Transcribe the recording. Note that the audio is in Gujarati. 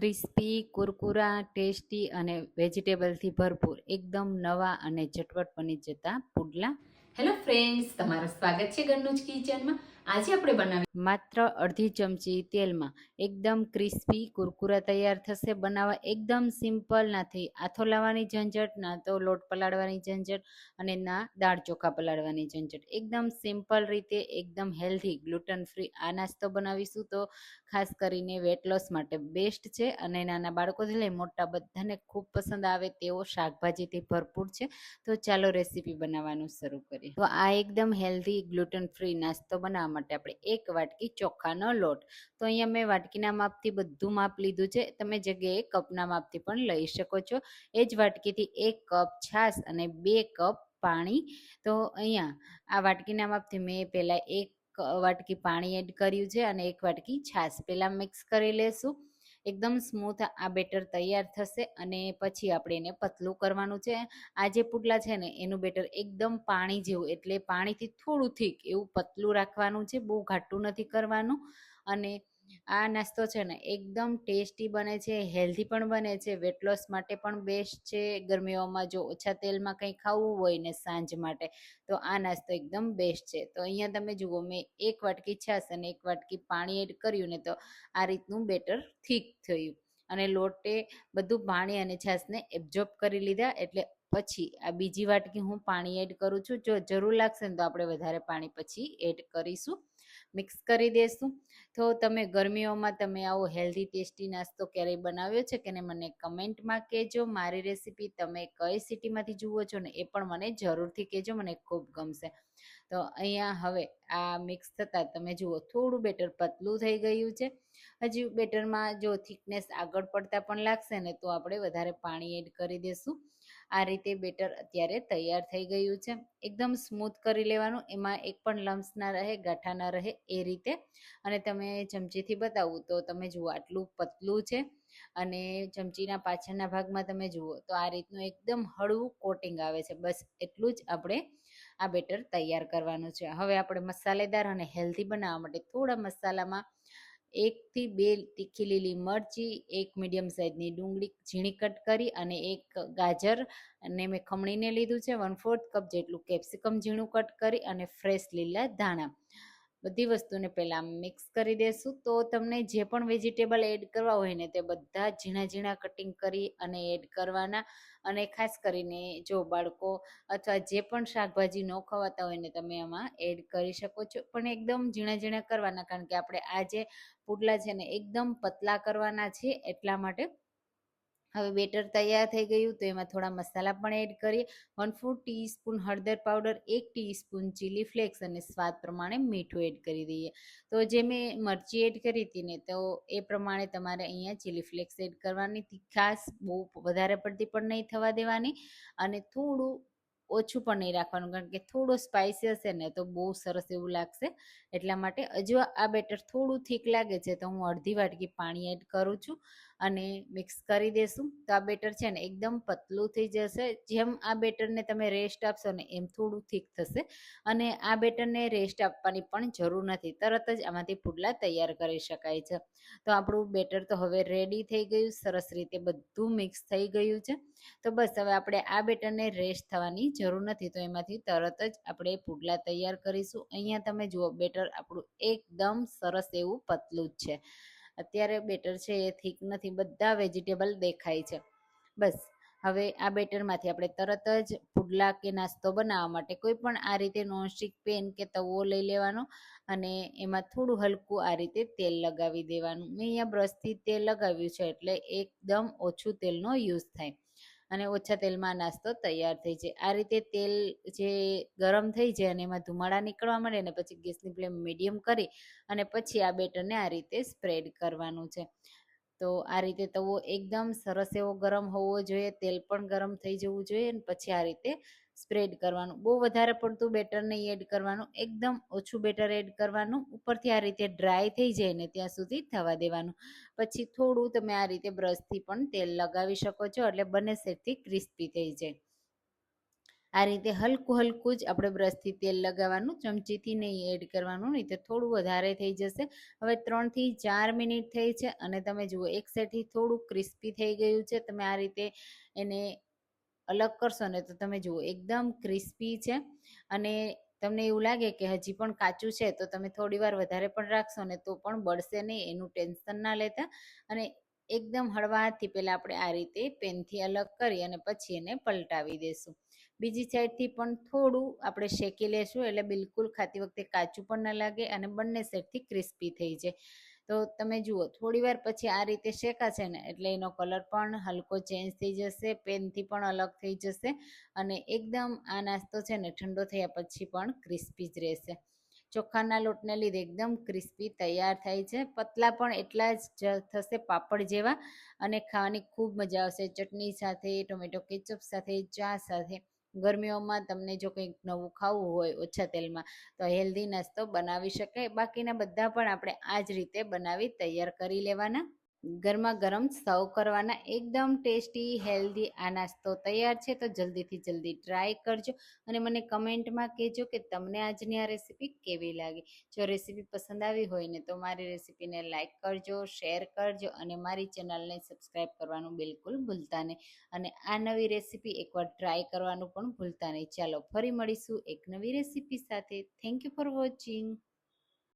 ક્રિસ્પી, કુરકુરા, ટેસ્ટી અને વેજીટેબલથી ભરપૂર, એકદમ નવા અને ઝટપટ બની જતા પુડલા. હેલો ફ્રેન્ડ્સ તમારું સ્વાગત છે ઘરનું જ કિચનમાં. આજે આપણે બનાવી માત્ર અડધી ચમચી તેલમાં એકદમ ક્રિસ્પી કુરકુરા તૈયાર થશે. બનાવવા એકદમ સિમ્પલ નથી. આથો લાવવાની ઝંઝટ, ના તો લોટ પલાળવાની ઝંઝટ અને ના દાળ ચોખા પલાળવાની ઝંઝટ. એકદમ સિમ્પલ રીતે, એકદમ હેલ્ધી ગ્લુટન ફ્રી આ નાસ્તો બનાવીશું તો ખાસ કરીને વેટ લોસ માટે બેસ્ટ છે. અને નાના બાળકોથી લઈ મોટા બધાને ખૂબ પસંદ આવે તેવો શાકભાજીથી ભરપૂર છે. તો ચાલો રેસીપી બનાવવાનું શરૂ કરીએ. તો આ એકદમ હેલ્ધી ગ્લુટન ફ્રી નાસ્તો બનાવવા માટે આપણે એક વાટકી ચોખાનો લોટ. તો અહીંયા મેં વાટકીના માપથી બધું માપ લીધું છે. તમે જગ્યાએ કપના માપથી પણ લઈ શકો છો. એ જ વાટકીથી એક કપ છાશ અને બે કપ પાણી. તો અહીંયા આ વાટકીના માપથી મેં પહેલાં એક વાટકી પાણી એડ કર્યું છે અને એક વાટકી છાશ. પહેલાં મિક્સ કરી લેશું. એકદમ સ્મૂથ આ બેટર તૈયાર થશે અને પછી આપણે એને પતલું કરવાનું છે. આ જે પુડલા છે ને, એનું બેટર એકદમ પાણી જેવું, એટલે પાણીથી થોડું થીક એવું પતલું રાખવાનું છે, બહુ ઘાટું નથી કરવાનું. અને આ નાસ્તો છે ને એકદમ ટેસ્ટી બને છે, હેલ્ધી પણ બને છે વેટ લોસ માટે પણ બેસ્ટ છે. ગરમીઓમાં જો ઓછા તેલમાં કંઈ ખાવું હોય ને સાંજ માટે, તો આ નાસ્તો એકદમ બેસ્ટ છે. તો અહીંયા તમે જુઓ, મેં એક વાટકી છાશ અને એક વાટકી પાણી એડ કર્યું ને તો આ રીતનું બેટર થીક થયું. અને લોટે બધું પાણી અને છાશને એબ્ઝોર્બ કરી લીધા, એટલે પછી આ બીજી વાટકી હું પાણી એડ કરું છું. જો જરૂર લાગશે ને તો આપણે વધારે પાણી પછી એડ કરીશું. મિક્સ કરી દેશું. તો તમે ગરમીઓમાં તમે આવો હેલ્ધી ટેસ્ટી નાસ્તો ક્યારેય બનાવ્યો છે કે ને મને કમેન્ટમાં કહેજો. મારી રેસીપી તમે કઈ સિટીમાંથી જુઓ છો ને એ પણ મને જરૂરથી કહેજો. મને ખૂબ ગમશે. તો અહીંયા હવે આ મિક્સ થતાં તમે જુઓ થોડું બેટર પતલું થઈ ગયું છે. હજી બેટરમાં જો થિકનેસ આગળ પડતા પણ લાગશે ને તો આપણે વધારે પાણી એડ કરી દઈશું આ રીતે બેટર અત્યારે તૈયાર થઈ ગયું છે. એકદમ સ્મૂથ કરી લેવાનું, એમાં એક પણ લમ્સ ના રહે, ગાંઠા ના રહે એ રીતે. અને તમે ચમચીથી બતાવું તો તમે જુઓ આટલું પતલું છે અને ચમચીના પાછળના ભાગમાં તમે જુઓ તો આ રીતનું એકદમ હળવું કોટિંગ આવે છે. બસ એટલું જ આપણે આ બેટર તૈયાર કરવાનું છે. હવે આપણે મસાલેદાર અને હેલ્ધી બનાવવા માટે થોડા મસાલામાં એકથી બે તીખી લીલી મરચી, એક મીડિયમ સાઇઝની ડુંગળી, ઝીણી કટ કરી અને એક ગાજર અને મેં ખમણીને લીધું છે, વન ફોર્થ કપ જેટલું કેપ્સિકમ ઝીણું કટ કરી અને ફ્રેશ લીલા ધાણા. બધી વસ્તુને પહેલાં મિક્સ કરી દેશું. તો તમને જે પણ વેજીટેબલ એડ કરવા હોય ને તે બધા ઝીણા ઝીણા કટિંગ કરી અને એડ કરવાના. અને ખાસ કરીને જો બાળકો અથવા જે પણ શાકભાજી ન ખવાતા હોય ને તમે એમાં એડ કરી શકો છો. પણ એકદમ ઝીણા ઝીણા કરવાના, કારણ કે આપણે આ જે પુડલા છે ને એકદમ પતલા કરવાના છે એટલા માટે. હવે બેટર તૈયાર થઈ ગયું તો એમાં થોડા મસાલા પણ એડ કરીએ. વન ફોર ટીસ્પૂન હળદર પાવડર, એક ટીસ્પૂન ચીલી ફ્લેક્સ અને સ્વાદ પ્રમાણે મીઠું એડ કરી દઈએ. તો જે મેં મરચી એડ કરી હતી ને તો એ પ્રમાણે તમારે અહીંયા ચીલી ફ્લેક્સ એડ કરવાની. તીખાસ બહુ વધારે પડતી પણ નહીં થવા દેવાની. અને થોડું ઓછું પણ નહીં રાખવાનું કારણ કે થોડું સ્પાઇસી હશે ને તો બહુ સરસ એવું લાગશે. એટલા માટે હજુ આ બેટર થોડું થીક લાગે છે તો હું અડધી વાટકી પાણી એડ કરું છું અને મિક્સ કરી દેશું તો આ બેટર છે ને એકદમ પતલું થઈ જશે. જેમ આ બેટરને તમે રેસ્ટ આપશો ને એમ થોડું થીક થશે. અને આ બેટરને રેસ્ટ આપવાની પણ જરૂર નથી. તરત જ આમાંથી પુડલા તૈયાર કરી શકાય છે. તો આપણું બેટર તો હવે રેડી થઈ ગયું. સરસ રીતે બધું મિક્સ થઈ ગયું છે. તો બસ હવે આપણે આ બેટરને રેસ્ટ થવાની જરૂર નથી, તો એમાંથી તરત જ આપણે પુડલા તૈયાર કરીશું. અહીંયા તમે જુઓ, બેટર આપણું એકદમ સરસ એવું પતલું જ છે. અત્યારે બેટર છે એ થીક નથી, બધા વેજીટેબલ દેખાય છે. બસ, હવે આ બેટરમાંથી આપણે તરત જ પુડલા કે નાસ્તો બનાવવા માટે કોઈ પણ આ રીતે નોનસ્ટિક પેન કે તવો લઈ લેવાનો અને એમાં થોડું હલકું આ રીતે તેલ લગાવી દેવાનું. મેં અહીંયા બ્રશથી તેલ લગાવ્યું છે એટલે એકદમ ઓછું તેલનો યુઝ થાય. અને ઓછા તેલમાં નાસ્તો તૈયાર થઈ જાય. આ રીતે તેલ જે ગરમ થઈ જાય અને એમાં ધુમાડા નીકળવા મળે ને પછી ગેસની ફ્લેમ મીડિયમ કરી અને પછી આ બેટરને આ રીતે સ્પ્રેડ કરવાનું છે. તો આ રીતે તવો એકદમ સરસ એવો ગરમ હોવો જોઈએ, તેલ પણ ગરમ થઈ જવું જોઈએ અને પછી આ રીતે સ્પ્રેડ કરવાનું. બહુ વધારે પડતું બેટર નહીં એડ કરવાનું. એકદમ ઓછું બેટર એડ કરવાનું. ઉપરથી આ રીતે ડ્રાય થઈ જાય ને ત્યાં સુધી થવા દેવાનું. પછી થોડું તમે આ રીતે બ્રશથી પણ તેલ લગાવી શકો છો એટલે બંને સેટથી ક્રિસ્પી થઈ જાય. આ રીતે હલકું હલકું જ આપણે બ્રશથી તેલ લગાવવાનું. ચમચીથી નહીં એડ કરવાનું. નહીં તો થોડું વધારે થઈ જશે. હવે ત્રણથી ચાર મિનિટ થઈ છે અને તમે જુઓ, એક સેટથી થોડું ક્રિસ્પી થઈ ગયું છે. તમે આ રીતે એને અલગ કરશો ને તો તમે જુઓ, એકદમ ક્રિસ્પી છે. અને તમને એવું લાગે કે હજી પણ કાચું છે, તો તમે થોડી વાર વધારે પણ રાખશો ને તો પણ બળશે નહીં, એનું ટેન્શન ના લેતા. અને એકદમ હળવા હાથથી પહેલાં આપણે આ રીતે પેનથી અલગ કરી અને પછી એને પલટાવી દઈશું બીજી સાઈડથી પણ થોડું આપણે શેકી લેશું, એટલે બિલકુલ ખાતી વખતે કાચું પણ ન લાગે અને બંને સાઈડથી ક્રિસ્પી થઈ જાય. તો તમે જુઓ, થોડી વાર પછી આ રીતે શેકાશે ને, એટલે એનો કલર પણ હલકો ચેન્જ થઈ જશે પેનથી પણ અલગ થઈ જશે અને એકદમ આ નાસ્તો છે ને ઠંડો થયા પછી પણ ક્રિસ્પી જ રહેશે. ચોખાના લોટને લીધે એકદમ ક્રિસ્પી તૈયાર થાય છે. પતલા પણ એટલા જ થશે પાપડ જેવા અને ખાવાની ખૂબ મજા આવશે. ચટણી સાથે, ટોમેટો કેચઅપ સાથે, ચા સાથે. ગરમીઓમાં તમને જો કંઈક નવું ખાવું હોય ઓછા તેલમાં, તો હેલ્ધી નાસ્તો બનાવી શકાય. બાકીના બધા પણ આપણે આ જ રીતે બનાવી તૈયાર કરી લેવાના. ગરમા ગરમ સર્વ કરવાના એકદમ ટેસ્ટી, હેલ્ધી આ નાસ્તો તૈયાર છે. તો જલ્દીથી જલ્દી ટ્રાય કરજો અને મને કમેન્ટમાં કહેજો કે તમને આજની આ રેસીપી કેવી લાગી. જો રેસીપી પસંદ આવી હોય ને તો મારી રેસીપીને લાઇક કરજો, શેર કરજો અને મારી ચેનલને સબસ્ક્રાઈબ કરવાનું બિલકુલ ભૂલતા નહીં. અને આ નવી રેસીપી એકવાર ટ્રાય કરવાનું પણ ભૂલતા નહીં. ચાલો ફરી મળીશું એક નવી રેસીપી સાથે. Thank you for watching.